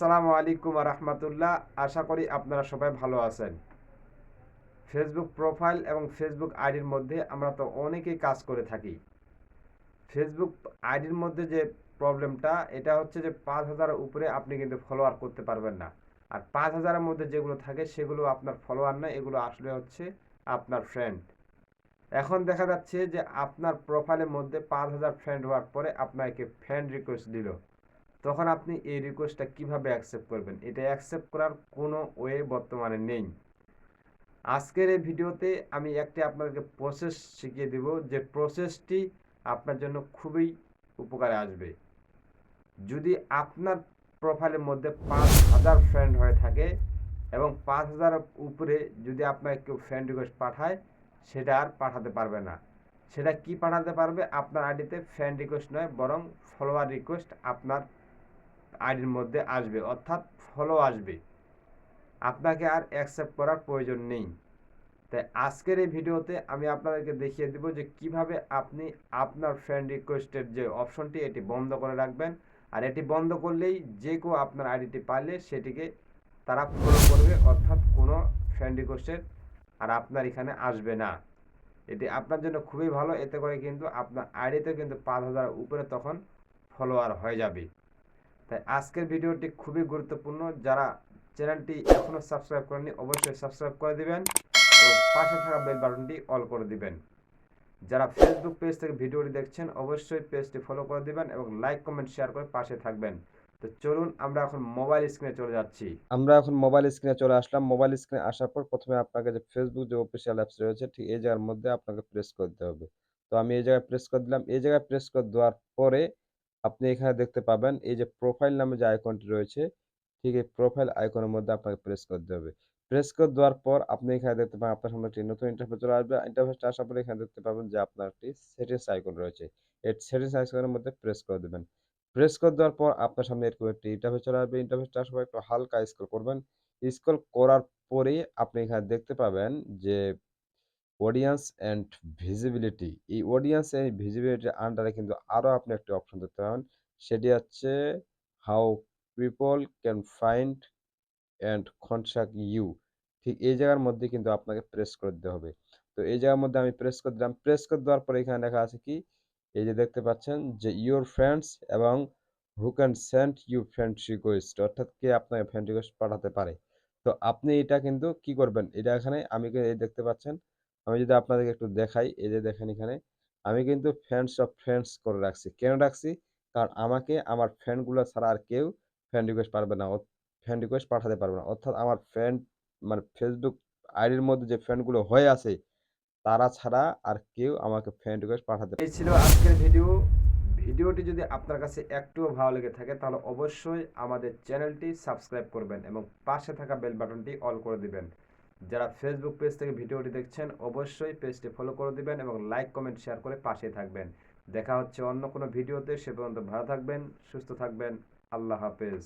আসসালামু আলাইকুম রহমতুল্লাহ। আশা করি আপনারা সবাই ভালো আছেন। ফেসবুক প্রোফাইল এবং ফেসবুক আইডির মধ্যে আমরা তো অনেকেই কাজ করে থাকি। ফেসবুক আইডির মধ্যে যে প্রবলেমটা এটা হচ্ছে যে পাঁচ হাজারের উপরে আপনি কিন্তু ফলোয়ার করতে পারবেন না। আর পাঁচ হাজারের মধ্যে যেগুলো থাকে, সেগুলো আপনার ফলোয়ার না এগুলো আসলে হচ্ছে আপনার ফ্রেন্ড এখন দেখা যাচ্ছে যে আপনার প্রোফাইলের মধ্যে পাঁচ হাজার ফ্রেন্ড হওয়ার পরে আপনাকে ফ্রেন্ড রিকোয়েস্ট দিল। তখন আপনি এই রিকোয়েস্টটা কীভাবে অ্যাকসেপ্ট করবেন? এটা অ্যাকসেপ্ট করার কোনো ওয়ে বর্তমানে নেই। আজকের এই ভিডিওতে আমি একটি আপনাদেরকে প্রসেস শিখিয়ে দেব যে প্রসেসটি আপনার জন্য খুবই উপকারে আসবে। যদি আপনার প্রোফাইলের মধ্যে পাঁচ হাজার ফ্রেন্ড হয়ে থাকে এবং পাঁচ হাজার উপরে যদি আপনাকে কেউ ফ্রেন্ড রিকোয়েস্ট পাঠায়, সেটা আর পাঠাতে পারবে না। সেটা কি পাঠাতে পারবে? আপনার আইডিতে ফ্রেন্ড রিকোয়েস্ট নয়, বরং ফলোয়ার রিকোয়েস্ট আপনার আইডির মধ্যে আসবে, অর্থাৎ ফলো আসবে। আপনাকে আর অ্যাকসেপ্ট করার প্রয়োজন নেই। তাই আজকের এই ভিডিওতে আমি আপনাদেরকে দেখিয়ে দেব যে কীভাবে আপনি আপনার ফ্রেন্ড রিকোয়েস্টের যে অপশনটি এটি বন্ধ করে রাখবেন। আর এটি বন্ধ করলেই যে কেউ আপনার আইডিটি পারলে সেটিকে তারা ফলো করবে, অর্থাৎ কোনো ফ্রেন্ড রিকোয়েস্টের আর আপনার এখানে আসবে না। এটি আপনার জন্য খুবই ভালো, এতে করে কিন্তু আপনার আইডিতে কিন্তু পাঁচ হাজার উপরে তখন ফলোয়ার হয়ে যাবে। তাই আজকের ভিডিওটি খুবই গুরুত্বপূর্ণ। যারা চ্যানেলটি এখনও সাবস্ক্রাইব করেনি অবশ্যই সাবস্ক্রাইব করে দেবেন এবং পাশে থাকা বেল বাটনটি অল করে দিবেন। যারা ফেসবুক পেজ থেকে ভিডিওটি দেখছেন, অবশ্যই পেজটি ফলো করে দিবেন এবং লাইক কমেন্ট শেয়ার করে পাশে থাকবেন। তো চলুন আমরা এখন মোবাইল স্ক্রিনে চলে যাচ্ছি। আমরা এখন মোবাইল স্ক্রিনে চলে আসলাম। মোবাইল স্ক্রিনে আসার পর প্রথমে আপনাকে যে ফেসবুক যে অফিসিয়াল অ্যাপস রয়েছে, ঠিক এই জায়গার মধ্যে আপনাকে প্রেস করতে হবে। তো আমি এই জায়গায় প্রেস করে দিলাম। এই জায়গায় প্রেস করে দেওয়ার পরে আপনি এখানে দেখতে পাবেন, এই যে প্রোফাইল নামে যে আইকনটি রয়েছে, ঠিক এই প্রোফাইল আইকনের মধ্যে আপনাকে প্রেস করতে হবে। প্রেস করে দেওয়ার পর আপনি এখানে দেখতে পাবেন, আপনার সামনে একটি নতুন ইন্টারফেস চলে আসবে। ইন্টারফেসটা আসার পরে এখানে দেখতে পাবেন যে আপনার একটি সেটিংস আইকন রয়েছে। এই সেটিংস আইকনের মধ্যে প্রেস করে দেবেন। প্রেস করে দেওয়ার পর আপনার সামনে এরকম একটি ইন্টারফেস চলে আসবে। ইন্টারফেসটা আসার পর একটু হালকা স্ক্রল করবেন। স্ক্রল করার পরে আপনি এখানে দেখতে পাবেন যে অডিয়েন্স অ্যান্ড ভিজিবিলিটি এই অডিয়েন্স অ্যান্ড ভিজিবিলিটির আন্ডারে কিন্তু আরও আপনি একটি অপশন দেখতে পাবেন সেটি হচ্ছে how people can find and contact you ঠিক এই জায়গার মধ্যে কিন্তু আপনাকে প্রেস করে দিতে হবে। তো এই জায়গার মধ্যে আমি প্রেস করে দিলাম। প্রেস করে দেওয়ার পরে এখানে লেখা আছে কি? এই যে দেখতে পাচ্ছেন যে ইউর ফ্রেন্ডস এবং who can send you friend request অর্থাৎ কে আপনাকে ফ্রেন্ড রিকোয়েস্ট পাঠাতে পারে। তো আপনি এটা কিন্তু কি করবেন? এটা এখানে আমি এই দেখতে পাচ্ছেন আমি যদি আপনাদেরকে একটু দেখাই, এই যে দেখেন এখানে, আমি কিন্তু ফ্রেন্ডস অফ ফ্রেন্ডস করে রাখছি। কেন রাখছি? কারণ আমাকে আমার ফ্রেন্ডগুলো ছাড়া আর কেউ ফ্রেন্ড রিকোয়েস্ট পারবে না। ফ্রেন্ড রিকোয়েস্ট পাঠাতে পারবে না। অর্থাৎ আমার ফ্রেন্ড মানে ফেসবুক আইডির মধ্যে যে ফ্রেন্ডগুলো হয়ে আছে, তারা ছাড়া আর কেউ আমাকে ফ্রেন্ড রিকোয়েস্ট পাঠাতে এই ছিল আজকের ভিডিও। ভিডিওটি যদি আপনার কাছে একটুও ভালো লেগে থাকে, তাহলে অবশ্যই আমাদের চ্যানেলটি সাবস্ক্রাইব করবেন এবং পাশে থাকা বেল বাটনটি অল করে দিবেন। যারা ফেসবুক পেজ থেকে ভিডিওটি দেখছেন, অবশ্যই পেজটি ফলো করে দিবেন এবং লাইক কমেন্ট শেয়ার করে পাশে থাকবেন। দেখা হচ্ছে অন্য কোনো ভিডিওতে, সে পর্যন্ত ভালো থাকবেন, সুস্থ থাকবেন। আল্লাহ হাফেজ।